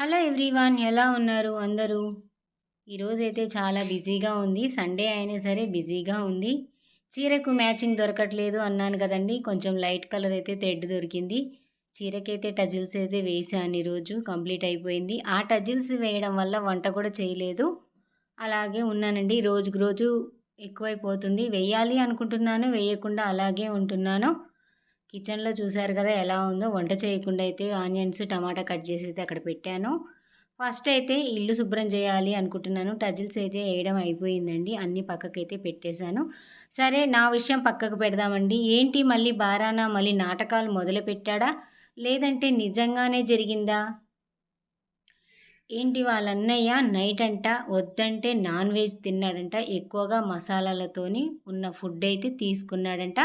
Hello everyone ఎలా ఉన్నారు అందరూ? ఈరోజైతే చాలా బిజీగా ఉంది. సండే అయినా సరే బిజీగా ఉంది. చీరకు మ్యాచింగ్ దొరకట్లేదు అన్నాను కదండి. కొంచెం లైట్ కలర్ అయితే థ్రెడ్ దొరికింది. చీరకైతే టజిల్స్ అయితే వేసాను ఈరోజు. కంప్లీట్ అయిపోయింది. ఆ టజిల్స్ వేయడం వల్ల వంట కూడా చేయలేదు. అలాగే ఉన్నానండి. రోజుకు రోజు ఎక్కువైపోతుంది. వేయాలి అనుకుంటున్నాను. వేయకుండా అలాగే ఉంటున్నాను. కిచెన్లో చూశారు కదా ఎలా ఉందో. వంట చేయకుండా అయితే ఆనియన్స్ టమాటా కట్ చేసి అయితే అక్కడ పెట్టాను. ఫస్ట్ అయితే ఇల్లు శుభ్రం చేయాలి అనుకుంటున్నాను. టజిల్స్ అయితే వేయడం అయిపోయిందండి. అన్ని పక్కకైతే పెట్టేశాను. సరే నా విషయం పక్కకు పెడదామండి. ఏంటి మళ్ళీ బారానా మళ్ళీ నాటకాలు మొదలు పెట్టాడా? లేదంటే నిజంగానే జరిగిందా? ఏంటి వాళ్ళ అన్నయ్య నైట్ అంట వద్దంటే నాన్ వెజ్ తిన్నాడంట. ఎక్కువగా మసాలాలతోని ఉన్న ఫుడ్ అయితే తీసుకున్నాడంట.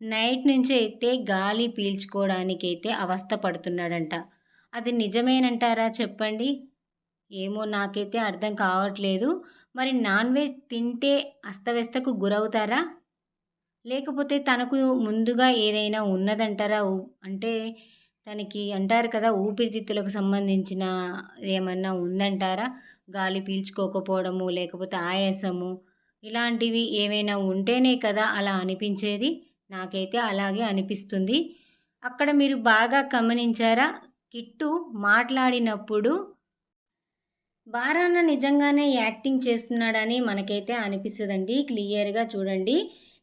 నైట్ నుంచి అయితే గాలి పీల్చుకోవడానికి అయితే అవస్థ పడుతున్నాడంట. అది నిజమేనంటారా చెప్పండి. ఏమో నాకైతే అర్థం కావట్లేదు. మరి నాన్ వెజ్ తింటే అస్తవ్యస్తకు గురవుతారా? లేకపోతే తనకు ముందుగా ఏదైనా ఉన్నదంటారా? అంటే తనకి అంటారు కదా ఊపిరితిత్తులకు సంబంధించిన ఏమన్నా ఉందంటారా? గాలి పీల్చుకోకపోవడము లేకపోతే ఆయాసము ఇలాంటివి ఏమైనా ఉంటేనే కదా అలా అనిపించేది? నాకైతే అలాగే అనిపిస్తుంది. అక్కడ మీరు బాగా గమనించారా? కిట్టు మాట్లాడినప్పుడు బారాన్న నిజంగానే యాక్టింగ్ చేస్తున్నాడని మనకైతే అనిపిస్తుందండి. క్లియర్గా చూడండి.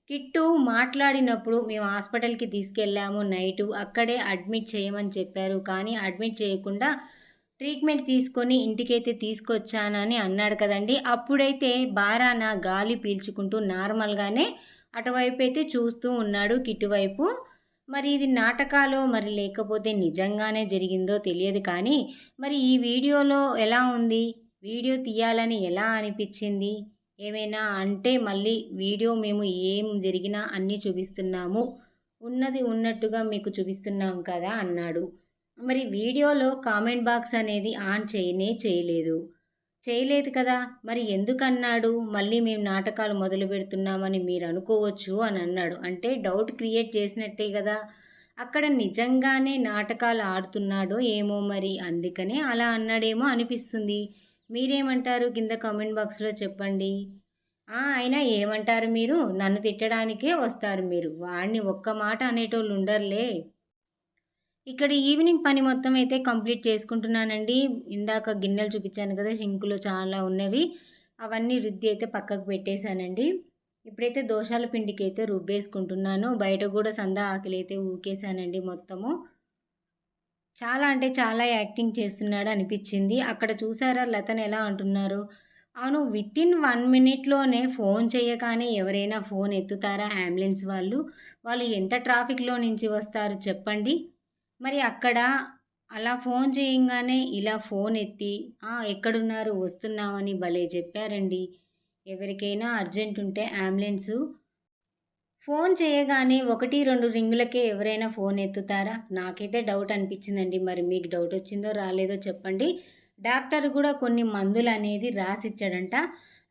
కిట్టు మాట్లాడినప్పుడు మేము హాస్పిటల్కి తీసుకెళ్ళాము నైటు. అక్కడే అడ్మిట్ చేయమని చెప్పారు. కానీ అడ్మిట్ చేయకుండా ట్రీట్మెంట్ తీసుకొని ఇంటికైతే తీసుకొచ్చానని అన్నాడు కదండి. అప్పుడైతే బారాన గాలి పీల్చుకుంటూ నార్మల్గానే అటువైపు అయితే చూస్తూ ఉన్నాడు కిట్టువైపు మరి ఇది నాటకాలో మరి లేకపోతే నిజంగానే జరిగిందో తెలియదు కానీ మరి ఈ వీడియోలో ఎలా ఉంది? వీడియో తీయాలని ఎలా అనిపించింది? ఏమైనా అంటే మళ్ళీ వీడియో మేము ఏం జరిగినా అన్నీ చూపిస్తున్నాము. ఉన్నది ఉన్నట్టుగా మీకు చూపిస్తున్నాం కదా అన్నాడు. మరి వీడియోలో కామెంట్ బాక్స్ అనేది ఆన్ చేయనే చేయలేదు. చేయలేదు కదా? మరి ఎందుకన్నాడు? మళ్ళీ మేము నాటకాలు మొదలు పెడుతున్నామని మీరు అనుకోవచ్చు అని అన్నాడు. అంటే డౌట్ క్రియేట్ చేసినట్టే కదా? అక్కడ నిజంగానే నాటకాలు ఆడుతున్నాడో ఏమో మరి అందుకనే అలా అన్నాడేమో అనిపిస్తుంది. మీరేమంటారు? కింద కామెంట్ బాక్స్లో చెప్పండి. అయినా ఏమంటారు మీరు? నన్ను తిట్టడానికే వస్తారు మీరు. వాడిని ఒక్క మాట అనేటోళ్ళు ఉండరులే. ఇక్కడ ఈవినింగ్ పని మొత్తం అయితే కంప్లీట్ చేసుకుంటున్నానండి. ఇందాక గిన్నెలు చూపించాను కదా షింకులు చాలా ఉన్నవి. అవన్నీ రుద్ది అయితే పక్కకు పెట్టేశానండి. ఇప్పుడైతే దోషాల పిండికి అయితే రుబ్బేసుకుంటున్నాను. బయట కూడా సందా ఆకలి అయితే ఊకేశానండి మొత్తము. చాలా అంటే చాలా యాక్టింగ్ చేస్తున్నాడు అనిపించింది. అక్కడ చూసారా లతను ఎలా అంటున్నారు? అవును విత్ ఇన్ వన్ మినిట్లోనే ఫోన్ చేయగానే ఎవరైనా ఫోన్ ఎత్తుతారా అంబులెన్స్ వాళ్ళు? వాళ్ళు ఎంత ట్రాఫిక్లో నుంచి వస్తారు చెప్పండి. మరి అక్కడ అలా ఫోన్ చేయంగానే ఇలా ఫోన్ ఎత్తి ఎక్కడున్నారు? వస్తున్నామని భలే చెప్పారండి. ఎవరికైనా అర్జెంట్ ఉంటే అంబులెన్సు. ఫోన్ చేయగానే ఒకటి రెండు రింగులకే ఎవరైనా ఫోన్ ఎత్తుతారా? నాకైతే డౌట్ అనిపించిందండి. మరి మీకు డౌట్ వచ్చిందో రాలేదో చెప్పండి. డాక్టర్ కూడా కొన్ని మందులు అనేది రాసిచ్చాడంట.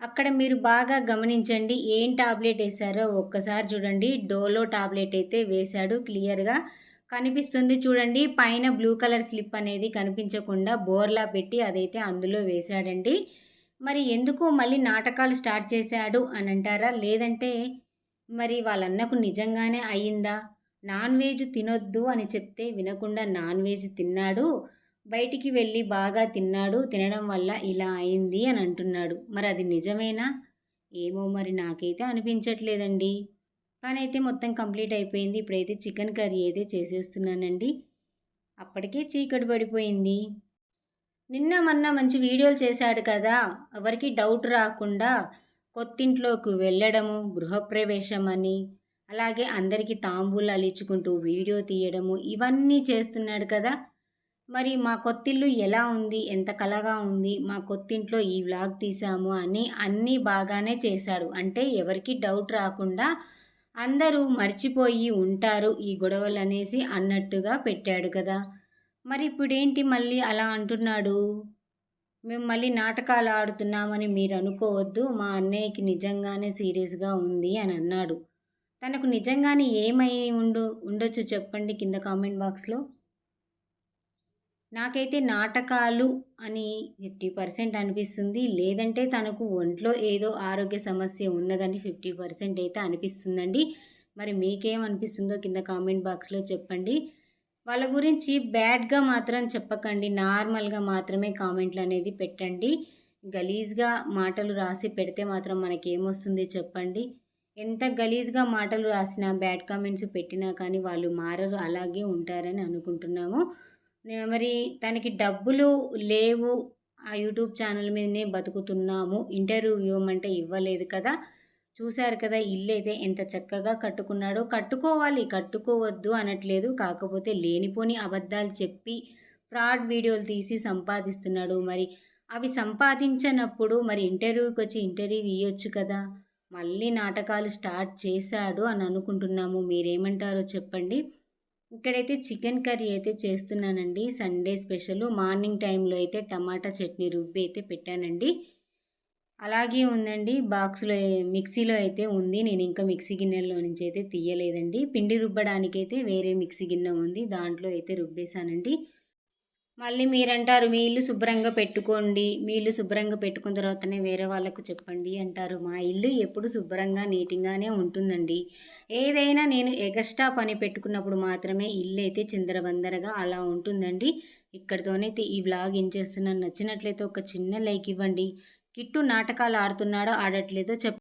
అక్కడ మీరు బాగా గమనించండి. ఏం టాబ్లెట్ వేశారో ఒక్కసారి చూడండి. డోలో టాబ్లెట్ అయితే వేశాడు క్లియర్గా. కనిపిస్తుంది చూడండి. పైన బ్లూ కలర్ స్లిప్ అనేది కనిపించకుండా బోర్లా పెట్టి అదైతే అందులో వేశాడండి. మరి ఎందుకు మళ్ళీ నాటకాలు స్టార్ట్ చేశాడు అని అంటారా? లేదంటే మరి వాళ్ళన్నకు నిజంగానే అయిందా నాన్ వెజ్ తినొద్దు అని చెప్తే వినకుండా నాన్ వెజ్ తిన్నాడు. బయటికి వెళ్ళి బాగా తిన్నాడు. తినడం వల్ల ఇలా అయింది అని అంటున్నాడు. మరి అది నిజమేనా? ఏమో మరి నాకైతే అనిపించట్లేదండి. కానీ అయితే మొత్తం కంప్లీట్ అయిపోయింది. ఇప్పుడైతే చికెన్ కర్రీ అయితే చేసేస్తున్నానండి. అప్పటికే చీకటి పడిపోయింది. నిన్న మొన్న మంచి వీడియోలు చేశాడు కదా. ఎవరికి డౌట్ రాకుండా కొత్తింట్లోకి వెళ్ళడము గృహప్రవేశం అని అలాగే అందరికీ తాంబూలాలు ఇచ్చుకుంటూ వీడియో తీయడము ఇవన్నీ చేస్తున్నాడు కదా. మరి మా కొత్తిల్లు ఎలా ఉంది? ఎంత కలగా ఉంది? మా కొత్తింట్లో ఈ వ్లాగ్ తీసాము అని అన్నీ బాగానే చేశాడు. అంటే ఎవరికి డౌట్ రాకుండా అందరూ మర్చిపోయి ఉంటారు ఈ గొడవలు అనేసి అన్నట్టుగా పెట్టాడు కదా. మరి ఇప్పుడేంటి మళ్ళీ అలా అంటున్నాడు? మేము మళ్ళీ నాటకాలు ఆడుతున్నామని మీరు అనుకోవద్దు మా అన్నయ్యకి నిజంగానే సీరియస్గా ఉంది అని అన్నాడు. తనకు నిజంగానే ఏమై ఉండు ఉండొచ్చు చెప్పండి కింద కామెంట్ బాక్స్లో. నాకైతే నాటకాలు అని ఫిఫ్టీ పర్సెంట్ అనిపిస్తుంది. లేదంటే తనకు ఒంట్లో ఏదో ఆరోగ్య సమస్య ఉన్నదని ఫిఫ్టీ పర్సెంట్ అయితే అనిపిస్తుందండి. మరి మీకేం అనిపిస్తుందో కింద కామెంట్ బాక్స్లో చెప్పండి. వాళ్ళ గురించి బ్యాడ్గా మాత్రం చెప్పకండి. నార్మల్గా మాత్రమే కామెంట్లు అనేది పెట్టండి. గలీజ్గా మాటలు రాసి పెడితే మాత్రం మనకేమొస్తుంది చెప్పండి. ఎంత గలీజ్గా మాటలు రాసినా బ్యాడ్ కామెంట్స్ పెట్టినా కానీ వాళ్ళు మారరు. అలాగే ఉంటారని అనుకుంటున్నాము. మరి తనకి డబ్బులు లేవు. ఆ యూట్యూబ్ ఛానల్ మీదనే బతుకుతున్నాము. ఇంటర్వ్యూ ఇవ్వమంటే ఇవ్వలేదు కదా. చూశారు కదా ఇల్లు అయితే ఎంత చక్కగా కట్టుకున్నాడో. కట్టుకోవాలి కట్టుకోవద్దు అనట్లేదు. కాకపోతే లేనిపోని అబద్ధాలు చెప్పి ఫ్రాడ్ వీడియోలు తీసి సంపాదిస్తున్నాడు. మరి అవి సంపాదించినప్పుడు మరి ఇంటర్వ్యూకి వచ్చి ఇంటర్వ్యూ ఇవ్వచ్చు కదా. మళ్ళీ నాటకాలు స్టార్ట్ చేశాడు అని అనుకుంటున్నాము. మీరేమంటారో చెప్పండి. ఇక్కడైతే చికెన్ కర్రీ అయితే చేస్తున్నానండి. Sunday special. మార్నింగ్ టైంలో అయితే టమాటా చట్నీ రుబ్బి అయితే పెట్టానండి. అలాగే ఉందండి. బాక్స్లో మిక్సీలో అయితే ఉంది. నేను ఇంకా మిక్సీ గిన్నెలో నుంచి అయితే తీయలేదండి. పిండి రుబ్బడానికి అయితే వేరే మిక్సీ గిన్నె ఉంది. దాంట్లో అయితే రుబ్బేశానండి. మళ్ళీ మీరంటారు మీ ఇల్లు శుభ్రంగా పెట్టుకోండి మీ ఇల్లు శుభ్రంగా పెట్టుకున్న తర్వాతనే వేరే వాళ్ళకు చెప్పండి అంటారు. మా ఇల్లు ఎప్పుడు శుభ్రంగా నీట్గానే ఉంటుందండి. ఏదైనా నేను ఎగస్ట్రా పని పెట్టుకున్నప్పుడు మాత్రమే ఇల్లు అయితే చిందరబందరగా అలా ఉంటుందండి. ఇక్కడితోనైతే ఈ వ్లాగ్ ఏం చేస్తున్నాను నచ్చినట్లయితే ఒక చిన్న లైక్ ఇవ్వండి. కిట్టు నాటకాలు ఆడుతున్నాడో ఆడట్లేదో చెప్